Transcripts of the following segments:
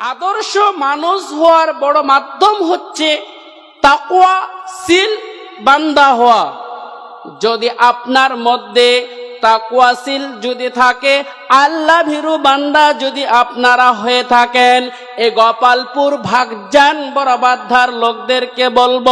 আদর্শ মানুষ হওয়ার বড় মাধ্যম হচ্ছে তাকুয়া সিল বান্দা হওয়া। যদি আপনার মধ্যে তাকুয়াশীল যদি থাকে, আল্লাহ ভীরু বান্দা যদি আপনারা হয়ে থাকেন, এ গোপালপুর ভাগজান বরাবাধার লোকদেরকে বলব,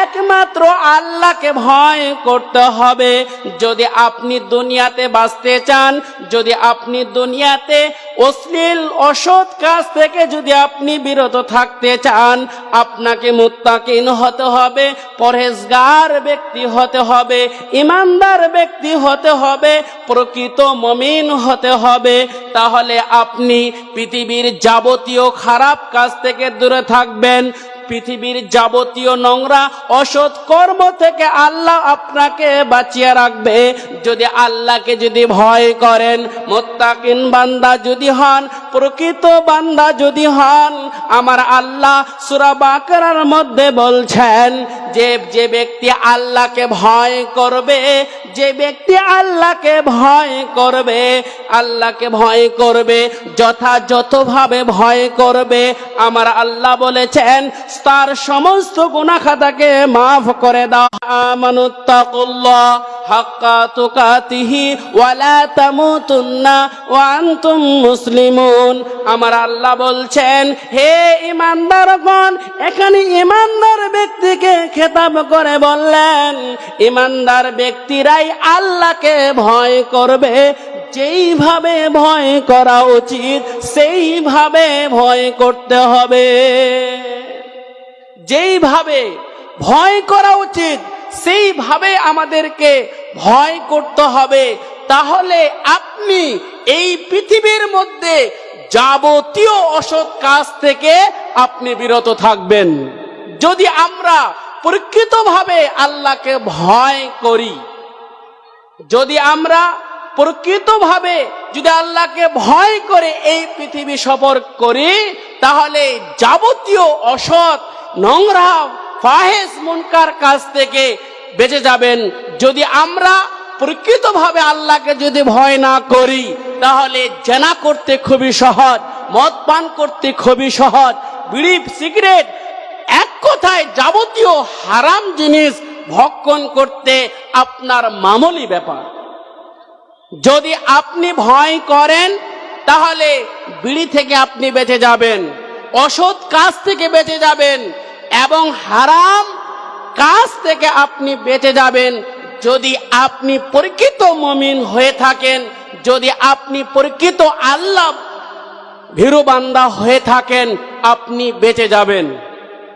একমাত্র আল্লাহকে ভয় করতে হবে। যদি আপনি দুনিয়াতে বাঁচতে চান, যদি আপনি দুনিয়াতে অশ্লীল, অসৎ কাজ থেকে যদি আপনি বিরত থাকতে চান, আপনাকে মুত্তাকিন হতে হবে, পরহেজগার ব্যক্তি হতে হবে, ইমানদার ব্যক্তি হতে হবে, প্রকৃত মমিন হতে হবে, তাহলে আপনি পৃথিবীর যাবতীয় খারাপ কাজ থেকে দূরে থাকবেন। পৃথিবীর যাবতীয় নোংরা অসৎ কর্ম থেকে আল্লাহ আপনাকে বাঁচিয়ে রাখবে। যদি আল্লাহকে যদি ভয় করেন, মোত্তাকিন বান্দা যদি হন, প্রকৃত বান্দা যদি হন, আমার আল্লাহ সুরা বাকরার মধ্যে বলছেন যে যে ব্যক্তি আল্লাহকে ভয় করবে, যে ব্যক্তি আল্লাহকে ভয় করবে, আল্লাহকে ভয় করবে, যথাযথভাবে ভয় করবে, আমার আল্লাহ বলেছেন, তার সমস্ত গুনাখাতাকে মাফ করে দাও। আমানুত্তাকুল্লাহ। হাক্কা তুকাতিহি ওয়ালা তামুতুন্না ওয়া মুসলিমুন। আমার আল্লাহ বলছেন, হে ইমানদারগণ এখানে ইমানদার ব্যক্তিকে খেতাব করে বললেন, ইমানদার ব্যক্তিরাই আল্লাহকে ভয় করবে, যেইভাবে ভয় করা উচিত, সেইভাবে ভয় করতে হবে। যেইভাবে ভয় করা উচিত সেইভাবে আমাদেরকে ভয় করতে হবে। তাহলে আপনি এই পৃথিবীর মধ্যে যাবতীয় অসৎ কাজ থেকে আপনি বিরত থাকবেন। যদি আমরা প্রকৃতভাবে আল্লাহকে ভয় করি, যদি আমরা প্রকৃতভাবে যদি আল্লাহকে ভয় করে এই পৃথিবী সফর করি, তাহলে যাবতীয় অসৎ, নোংরা ফাহেস মুনকার কাজ থেকে বেঁচে যাবেন। যদি আমরা প্রকৃতভাবে আল্লাহকে যদি ভয় না করি, তাহলে জেনা করতে খুবই সহজ, মদ পান করতে খুবই সহজ, বিড়ি, সিগারেট এক কথায় যাবতীয় হারাম জিনিস ভক্ষণ করতে আপনার মামুলি ব্যাপার। যদি আপনি ভয় করেন, তাহলে বিড়ি থেকে আপনি বেঁচে যাবেন অসৎ কাজ থেকে বেঁচে যাবেন এবং হারাম কাজ থেকে আপনি বেঁচে যাবেন। যদি আপনি পরীক্ষিত মমিন হয়ে থাকেন, যদি আপনি পরীক্ষিত আল্লাহ ভীরুবান্দা হয়ে থাকেন, আপনি বেঁচে যাবেন।